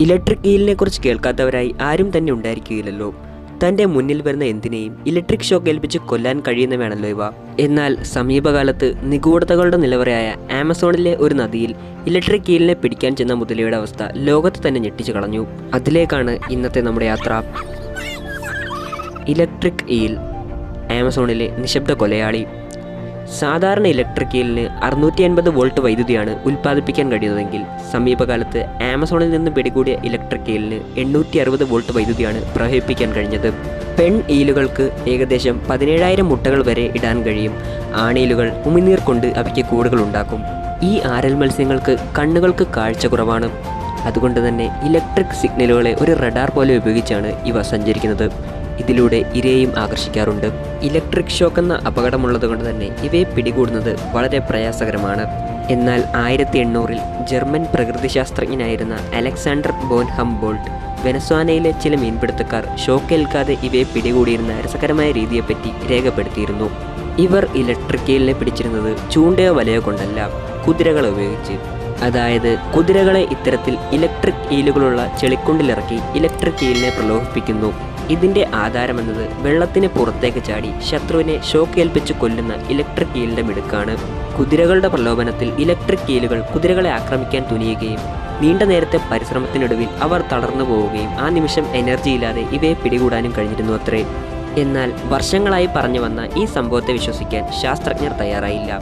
Electric ഈലിനെ കുറിച്ച് കേൾക്കാത്തവരായി ആരും തന്നെ ഉണ്ടായിരിക്കുകയില്ലല്ലോ. തന്റെ മുന്നിൽ വരുന്ന എന്തിനേയും ഇലക്ട്രിക് ഷോക്ക് ഏൽപ്പിച്ച് കൊല്ലാൻ കഴിയുന്നവയാണല്ലോ ഇവ. എന്നാൽ സമീപകാലത്ത് നിഗൂഢതകളുടെ നിലവറയായ ആമസോണിലെ ഒരു നദിയിൽ ഇലക്ട്രിക് ഈലിനെ പിടിക്കാൻ ചെന്ന മുതലയുടെ അവസ്ഥ ലോകത്ത് തന്നെ ഞെട്ടിച്ചു കളഞ്ഞു. അതിലേക്കാണ് ഇന്നത്തെ നമ്മുടെ യാത്ര. ഇലക്ട്രിക് ഈൽ ആമസോണിലെ നിശബ്ദ കൊലയാളി. സാധാരണ ഇലക്ട്രിക് കീലിന് അറുന്നൂറ്റി അൻപത് വോൾട്ട് വൈദ്യുതിയാണ് ഉൽപ്പാദിപ്പിക്കാൻ കഴിയുന്നതെങ്കിൽ സമീപകാലത്ത് ആമസോണിൽ നിന്ന് പിടികൂടിയ ഇലക്ട്രിക് കീലിന് എണ്ണൂറ്റി അറുപത് വോൾട്ട് വൈദ്യുതിയാണ് പ്രവഹിപ്പിക്കാൻ കഴിഞ്ഞത്. പെൺ ഈലുകൾക്ക് ഏകദേശം പതിനേഴായിരം മുട്ടകൾ വരെ ഇടാൻ കഴിയും. ആണീലുകൾ ഉമിനീർ കൊണ്ട് അവയ്ക്ക് കൂടുകൾ ഉണ്ടാക്കും. ഈ ആരൽ മത്സ്യങ്ങൾക്ക് കണ്ണുകൾക്ക് കാഴ്ച കുറവാണ്. അതുകൊണ്ട് തന്നെ ഇലക്ട്രിക് സിഗ്നലുകളെ ഒരു റഡാർ പോലെ ഉപയോഗിച്ചാണ് ഇവ സഞ്ചരിക്കുന്നത്. ഇതിലൂടെ ഇരയെയും ആകർഷിക്കാറുണ്ട്. ഇലക്ട്രിക് ഷോക്ക് എന്ന അപകടമുള്ളത് കൊണ്ട് തന്നെ ഇവയെ പിടികൂടുന്നത് വളരെ പ്രയാസകരമാണ്. എന്നാൽ ആയിരത്തി എണ്ണൂറിൽ ജർമ്മൻ പ്രകൃതിശാസ്ത്രജ്ഞനായിരുന്ന അലക്സാണ്ടർ ബോൻ ഹംബോൾട്ട് വെനസ്വാനയിലെ ചില മീൻപിടുത്തക്കാർ ഷോക്കേൽക്കാതെ ഇവയെ പിടികൂടിയിരുന്ന രസകരമായ രീതിയെപ്പറ്റി രേഖപ്പെടുത്തിയിരുന്നു. ഇവർ ഇലക്ട്രിക് ഈലിനെ പിടിച്ചിരുന്നത് ചൂണ്ടയോ വലയോ കൊണ്ടല്ല കുതിരകളെ ഉപയോഗിച്ച്. അതായത് കുതിരകളെ ഇത്തരത്തിൽ ഇലക്ട്രിക് ഈലുകളുള്ള ചെളിക്കുണ്ടിലിറക്കി ഇലക്ട്രിക് ഈലിനെ പ്രലോഭിപ്പിക്കുന്നു. ഇതിന്റെ ആധാരമെന്നത് വെള്ളത്തിന് പുറത്തേക്ക് ചാടി ശത്രുവിനെ ഷോക്ക് ഏൽപ്പിച്ച് കൊല്ലുന്ന ഇലക്ട്രിക് കീലിന്റെ മിടുക്കാണ്. കുതിരകളുടെ പ്രലോഭനത്തിൽ ഇലക്ട്രിക് കീലുകൾ കുതിരകളെ ആക്രമിക്കാൻ തുനിയുകയും നീണ്ട നേരത്തെ പരിശ്രമത്തിനൊടുവിൽ അവർ തളർന്നു പോവുകയും ആ നിമിഷം എനർജി ഇല്ലാതെ ഇവയെ പിടികൂടാനും കഴിഞ്ഞിരുന്നു അത്രേ. എന്നാൽ വർഷങ്ങളായി പറഞ്ഞു വന്ന ഈ സംഭവത്തെ വിശ്വസിക്കാൻ ശാസ്ത്രജ്ഞർ തയ്യാറായില്ല.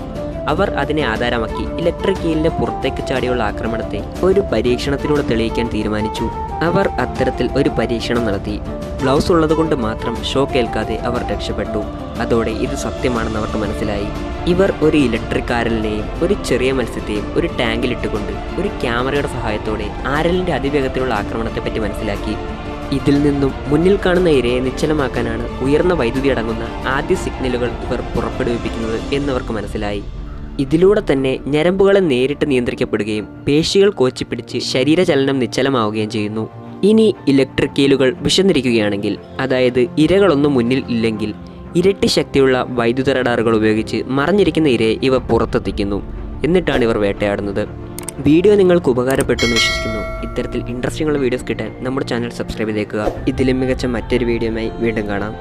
അവർ അതിനെ ആധാരമാക്കി ഇലക്ട്രിക് ഈലിന്റെ പുറത്തേക്ക് ചാടിയുള്ള ആക്രമണത്തെ ഒരു പരീക്ഷണത്തിലൂടെ തെളിയിക്കാൻ തീരുമാനിച്ചു. അവർ അത്തരത്തിൽ ഒരു പരീക്ഷണം നടത്തി. ബ്ലൗസ് ഉള്ളതുകൊണ്ട് മാത്രം ഷോക്ക് ഏൽക്കാതെ അവർ രക്ഷപ്പെട്ടു. അതോടെ ഇത് സത്യമാണെന്ന് അവർക്ക് മനസ്സിലായി. ഇവർ ഒരു ഇലക്ട്രിക് ആരലിനെയും ഒരു ചെറിയ മത്സ്യത്തെയും ഒരു ടാങ്കിലിട്ടുകൊണ്ട് ഒരു ക്യാമറയുടെ സഹായത്തോടെ ആരലിന്റെ അതിവേഗത്തിലുള്ള ആക്രമണത്തെപ്പറ്റി മനസ്സിലാക്കി. ഇതിൽ നിന്നും മുന്നിൽ കാണുന്ന ഇരയെ നിശ്ചലമാക്കാനാണ് ഉയർന്ന വൈദ്യുതി അടങ്ങുന്ന ആദ്യ സിഗ്നലുകൾ ഇവർ പുറപ്പെടുവിപ്പിക്കുന്നത് എന്നവർക്ക് മനസ്സിലായി. ഇതിലൂടെ തന്നെ ഞരമ്പുകളെ നേരിട്ട് നിയന്ത്രിക്കപ്പെടുകയും പേശികൾ കോച്ചിപ്പിടിച്ച് ശരീരചലനം നിശ്ചലമാവുകയും ചെയ്യുന്നു. ഇനി ഇലക്ട്രിക് കീലുകൾ വിശന്നിരിക്കുകയാണെങ്കിൽ അതായത് ഇരകളൊന്നും മുന്നിൽ ഇല്ലെങ്കിൽ ഇരട്ടി ശക്തിയുള്ള വൈദ്യുത റഡാറുകൾ ഉപയോഗിച്ച് മറഞ്ഞിരിക്കുന്ന ഇരയെ ഇവ പുറത്തെത്തിക്കുന്നു. എന്നിട്ടാണ് ഇവർ വേട്ടയാടുന്നത്. വീഡിയോ നിങ്ങൾക്ക് ഉപകാരപ്പെട്ടു എന്ന് വിശ്വസിക്കുന്നു. ഇത്തരത്തിൽ ഇൻട്രസ്റ്റിംഗ് ഉള്ള വീഡിയോസ് കിട്ടാൻ നമ്മുടെ ചാനൽ സബ്സ്ക്രൈബ് ചെയ്തേക്കുക. ഇതിലും മികച്ച മറ്റൊരു വീഡിയോയുമായി വീണ്ടും കാണാം.